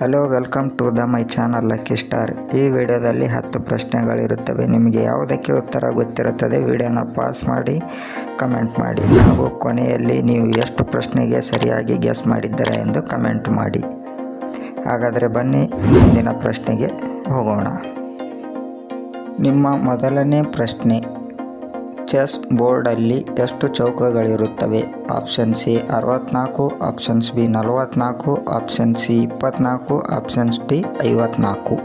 Hello welcome to the my channel lucky star ಈ ವಿಡಿಯೋದಲ್ಲಿ ಹತ್ತು ಪ್ರಶ್ನೆಗಳಿರುತ್ತವೆ. ನಿಮಗೆ ಯಾವುದಕ್ಕೆ ಉತ್ತರ ಗೊತ್ತಿರುತ್ತದೆ? ವಿಡಿಯೋನ ಪಾಸ್ ಮಾಡಿ ಕಮೆಂಟ್ ಮಾಡಿ. ಹಾಗೂ ಕೊನೆಯಲ್ಲಿ ನೀವು ಎಷ್ಟು ಪ್ರಶ್ನೆಗೆ ಸರಿಯಾಗಿ ಗೆಸ್ ಮಾಡಿದ್ದೀರಾ ಎಂದು ಕಮೆಂಟ್ ಮಾಡಿ. ಹಾಗಾದರೆ ಬನ್ನಿ, ಮುಂದಿನ ಪ್ರಶ್ನೆಗೆ ಹೋಗೋಣ. ನಿಮ್ಮ ಮೊದಲನೇ ಪ್ರಶ್ನೆ ಚೆಸ್ ಬೋರ್ಡಲ್ಲಿ ಎಷ್ಟು ಚೌಕಗಳಿರುತ್ತವೆ? ಆಪ್ಷನ್ ಸಿ ಅರವತ್ನಾಲ್ಕು ಆಪ್ಷನ್ಸ್ ಬಿ ನಲವತ್ನಾಲ್ಕು, ಆಪ್ಷನ್ ಸಿ ಇಪ್ಪತ್ನಾಲ್ಕು ಆಪ್ಷನ್ಸ್ ಡಿ ಐವತ್ನಾಲ್ಕು.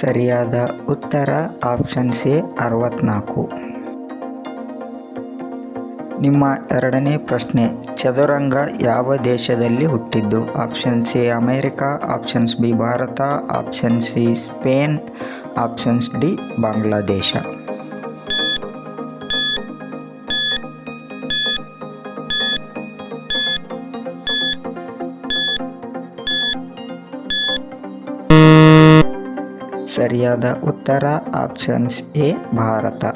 ಸರಿಯಾದ ಉತ್ತರ ಆಪ್ಷನ್ ಸಿ ಅರವತ್ನಾಲ್ಕು. ನಿಮ್ಮ ಎರಡನೇ ಪ್ರಶ್ನೆ, ಚದುರಂಗ ಯಾವ ದೇಶದಲ್ಲಿ ಹುಟ್ಟಿದ್ದು? Option C, America. Options B, Bharat. Option C, Spain. Options D, Bangladesh. ಸರಿಯಾದ ಉತ್ತರ, ಆಪ್ಷನ್ಸ್ ಎ, ಭಾರತ.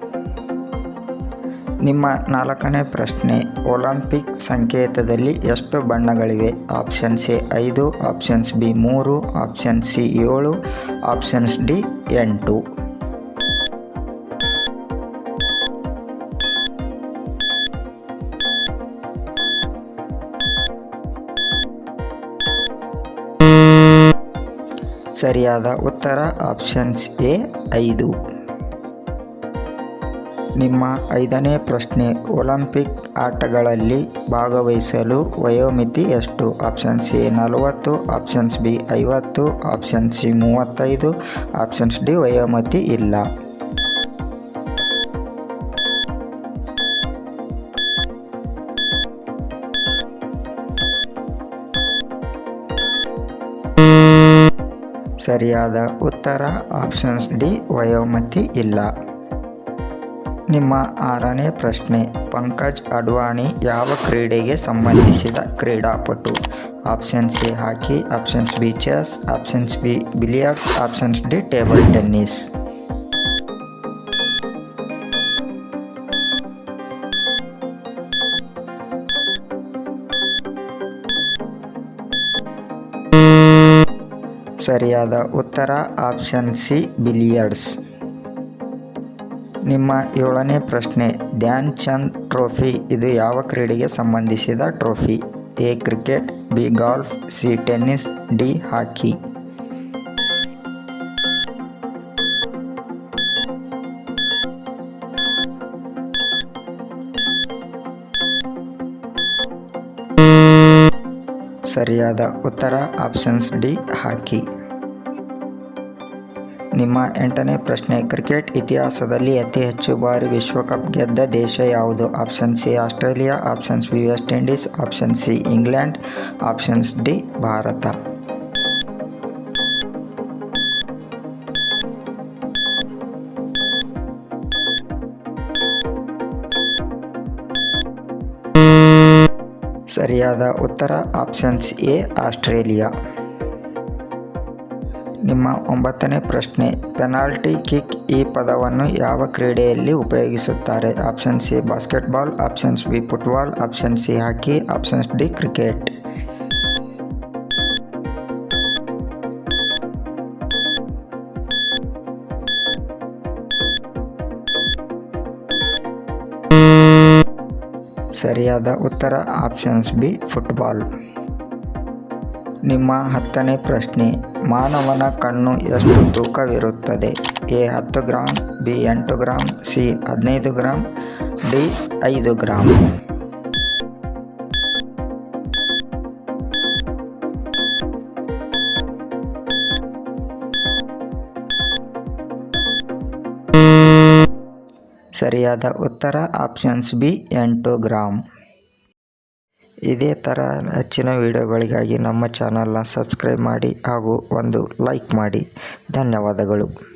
ನಿಮ್ಮ ನಾಲ್ಕನೇ ಪ್ರಶ್ನೆ, ಒಲಿಂಪಿಕ್ ಸಂಕೇತದಲ್ಲಿ ಎಷ್ಟು ಬಣ್ಣಗಳಿವೆ? ಆಪ್ಷನ್ ಎ ಐದು ಆಪ್ಷನ್ಸ್ ಬಿ ಮೂರು, ಆಪ್ಷನ್ ಸಿ ಏಳು ಆಪ್ಷನ್ಸ್ ಡಿ ಎಂಟು. ಸರಿಯಾದ ಉತ್ತರ ಆಪ್ಷನ್ಸ್ ಎ ಐದು. ನಿಮ್ಮ ಐದನೇ ಪ್ರಶ್ನೆ, ಒಲಿಂಪಿಕ್ ಆಟಗಳಲ್ಲಿ ಭಾಗವಹಿಸಲು ವಯೋಮಿತಿ ಎಷ್ಟು? ಆಪ್ಷನ್ ಸಿ ನಲವತ್ತು ಆಪ್ಷನ್ಸ್ ಬಿ ಐವತ್ತು, ಆಪ್ಷನ್ ಸಿ ಮೂವತ್ತೈದು ಆಪ್ಷನ್ಸ್ ಡಿ ವಯೋಮಿತಿ ಇಲ್ಲ. ಸರಿಯಾದ ಉತ್ತರ ಆಪ್ಷನ್ಸ್ ಡಿ ವಯೋಮತಿ ಇಲ್ಲ. ನಿಮ್ಮ ಆರನೇ ಪ್ರಶ್ನೆ, ಪಂಕಜ್ ಅಡ್ವಾಣಿ ಯಾವ ಕ್ರೀಡೆಗೆ ಸಂಬಂಧಿಸಿದ ಕ್ರೀಡಾಪಟು? Option C hockey. Options B chess options B billiards options D table tennis ಸರಿಯಾದ ಉತ್ತರ ಆಪ್ಷನ್ ಸಿ ಬಿಲಿಯರ್ಡ್ಸ್ ನಿಮ್ಮ ಏಳನೇ ಪ್ರಶ್ನೆ, ಧ್ಯಾನ್ ಚಂದ್ ಟ್ರೋಫಿ ಇದು ಯಾವ ಕ್ರೀಡೆಗೆ ಸಂಬಂಧಿಸಿದ trophy? A, cricket, B, golf, C, tennis, D, hockey. ಸರಿಯಾದ ಉತ್ತರ, ಆಪ್ಷನ್ಸ್ ಡಿ, ಹಾಕಿ. ನಿಮ್ಮ ಎಂಟನೇ ಪ್ರಶ್ನೆ. ಕ್ರಿಕೆಟ್ ಇತಿಹಾಸದಲ್ಲಿ ಅತಿ ಹೆಚ್ಚು ಬಾರಿ ವಿಶ್ವಕಪ್ ಗೆದ್ದ ದೇಶ ಯಾವುದು? Option C, Australia. Options B, West Indies. Option C, England. Options D, Bharat. ಸರಿಯಾದ ಉತ್ತರ. Options A, Australia. ನಿಮ್ಮ ಒಂಬತ್ತನೇ ಪ್ರಶ್ನೆ, ಪೆನಾಲ್ಟಿ ಕಿಕ್ ಈ ಪದವನ್ನು ಯಾವ ಕ್ರೀಡೆಯಲ್ಲಿ ಉಪಯೋಗಿಸುತ್ತಾರೆ? Option C, basketball options B football option C, hockey options D, cricket ಸರಿಯಾದ ಉತ್ತರ ಆಪ್ಷನ್ಸ್ ಬಿ, ಫುಟ್ಬಾಲ್ ನಿಮ್ಮ ಹತ್ತನೇ ಪ್ರಶ್ನೆ ಮಾನವನ ಕಣ್ಣು ಎಷ್ಟು ತೂಕವಿರುತ್ತದೆ? ಎ ಹತ್ತು ಗ್ರಾಮ್ ಬಿ ಎಂಟು ಗ್ರಾಮ್ ಸಿ ಹದಿನೈದು ಗ್ರಾಮ್ ಡಿ ಐದು ಗ್ರಾಮ್ ಸರಿಯಾದ ಉತ್ತರ, ಆಪ್ಷನ್ಸ್ ಬಿ, ಎಂಟು ಗ್ರಾಮ್ ಇದೇ ಥರ ಹೆಚ್ಚಿನ ವಿಡಿಯೋಗಳಿಗಾಗಿ ನಮ್ಮ ಚಾನಲ್ನ ಸಬ್ಸ್ಕ್ರೈಬ್ ಮಾಡಿ ಹಾಗೂ ಒಂದು ಲೈಕ್ ಮಾಡಿ. ಧನ್ಯವಾದಗಳು.